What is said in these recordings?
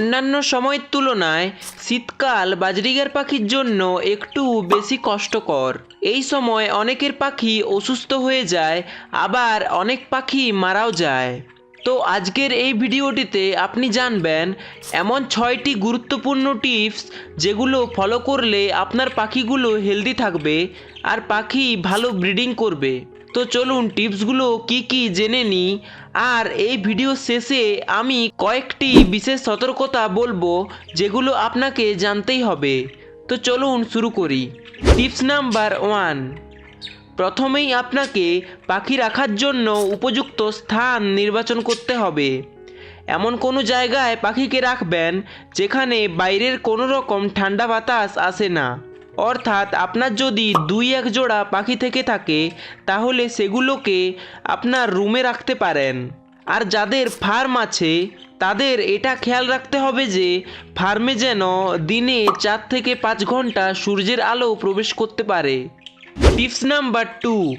অন্যান্য সময়ের তুলনায় শীতকাল বাজরিগার পাখির জন্য একটু বেশি কষ্টকর। এই সময় অনেকের পাখি অসুস্থ হয়ে যায়, আবার অনেক পাখি মারাও যায়। তো আজকের এই ভিডিওটিতে আপনি জানবেন, এমন ছয়টি গুরুত্বপূর্ণ টিপস যেগুলো ফলো করলে আপনার পাখিগুলো হেলদি থাকবে আর পাখি ভালো ব্রিডিং করবে। তো চলুন টিপসগুলো কি কি জেনে নিই আর এই ভিডিও শেষে আমি কয়েকটি বিশেষ সতর্কতা বলব, যেগুলো আপনাকে জানতেই হবে। তো চলুন শুরু করি। টিপস নাম্বার ওয়ান, প্রথমেই আপনাকে পাখি রাখার জন্য উপযুক্ত স্থান নির্বাচন করতে হবে। এমন কোনো জায়গায় পাখিকে রাখবেন, যেখানে বাইরের কোনো রকম ঠান্ডা বাতাস আসে না। অর্থাৎ আপনার যদি দুই এক জোড়া পাখি থেকে থাকে, তাহলে সেগুলোকে আপনার রুমে রাখতে পারেন। আর যাদের ফার্ম আছে, তাদের এটা খেয়াল রাখতে হবে যে, ফার্মে যেন দিনে চার থেকে পাঁচ ঘণ্টা সূর্যের আলো প্রবেশ করতে পারে। টিপস নাম্বার টু,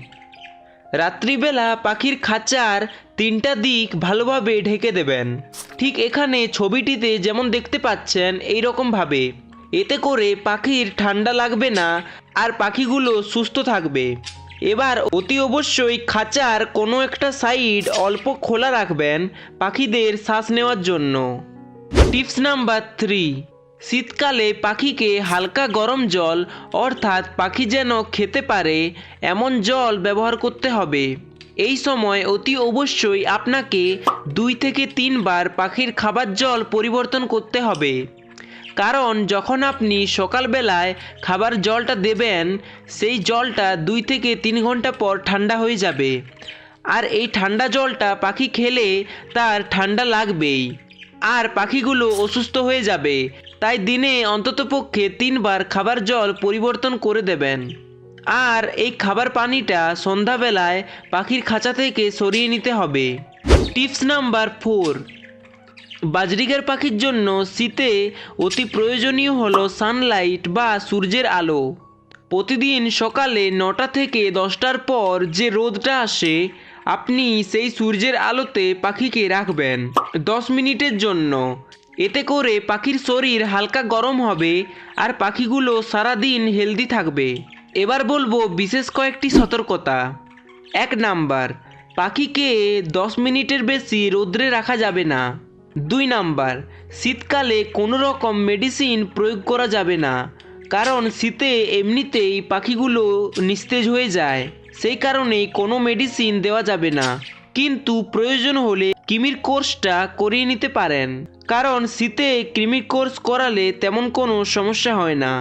রাত্রিবেলা পাখির খাঁচার তিনটা দিক ভালোভাবে ঢেকে দেবেন। ঠিক এখানে ছবিটিতে যেমন দেখতে পাচ্ছেন এই রকমভাবে এতে করে পাখির ঠান্ডা লাগবে না আর পাখিগুলো সুস্থ থাকবে। এবার অতি অবশ্যই খাঁচার কোনো একটা সাইড অল্প খোলা রাখবেন পাখিদের শ্বাস নেওয়ার জন্য। টিপস নাম্বার থ্রি, শীতকালে পাখিকে হালকা গরম জল, অর্থাৎ পাখি যেন খেতে পারে, এমন জল ব্যবহার করতে হবে। এই সময় অতি অবশ্যই আপনাকে দুই থেকে তিনবার পাখির খাবার জল পরিবর্তন করতে হবে। কারণ যখন আপনি সকালবেলায় খাবার জলটা দেবেন, সেই জলটা দুই থেকে তিন ঘণ্টা পর ঠান্ডা হয়ে যাবে। আর এই ঠান্ডা জলটা পাখি খেলে তার ঠান্ডা লাগবেই। আর পাখিগুলো অসুস্থ হয়ে যাবে, তাই দিনে অন্ততপক্ষে তিনবার খাবার জল পরিবর্তন করে দেবেন। আর এই খাবার পানিটা সন্ধ্যাবেলায় পাখির খাঁচা থেকে সরিয়ে নিতে হবে। টিপস নাম্বার ফোর বাজরিগার পাখির জন্য শীতে অতি প্রয়োজনীয় হলো সানলাইট বা সূর্যের আলো। প্রতিদিন সকালে নটা থেকে দশটার পর যে রোদটা আসে, আপনি সেই সূর্যের আলোতে পাখিকে রাখবেন দশ মিনিটের জন্য। এতে করে পাখির শরীর হালকা গরম হবে আর পাখিগুলো সারাদিন হেলদি থাকবে। এবার বলব বিশেষ কয়েকটি সতর্কতা। এক নাম্বার, পাখিকে দশ মিনিটের বেশি রোদ্রে রাখা যাবে না। দুই নাম্বার, শীতকালে কোনো রকম মেডিসিন প্রয়োগ করা যাবে না, কারণ শীতে এমনিতেই পাখিগুলো নিস্তেজ হয়ে যায়, সেই কারণেই কোনো মেডিসিন দেওয়া যাবে না। কিন্তু প্রয়োজন হলে কিমির কোর্সটা করিয়ে নিতে পারেন, কারণ শীতে কৃমির কোর্স করালে তেমন কোনো সমস্যা হয় না।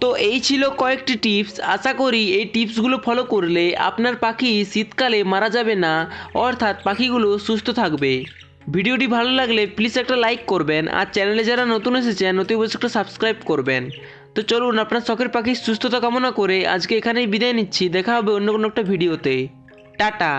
তো এই ছিল কয়েকটি টিপস, আশা করি এই টিপসগুলো ফলো করলে আপনার পাখি শীতকালে মারা যাবে না, অর্থাৎ পাখিগুলো সুস্থ থাকবে। ভিডিওটি ভালো লাগলে প্লিজ একটা লাইক করবেন আর চ্যানেলে যারা নতুন এসেছেন অতি অবশ্যই একটা সাবস্ক্রাইব করবেন। তো চলুন, আপনার শখের পাখির সুস্থতা কামনা করে আজকে এখানেই বিদায় নিচ্ছি। দেখা হবে অন্য কোনো একটা ভিডিওতে টাটা।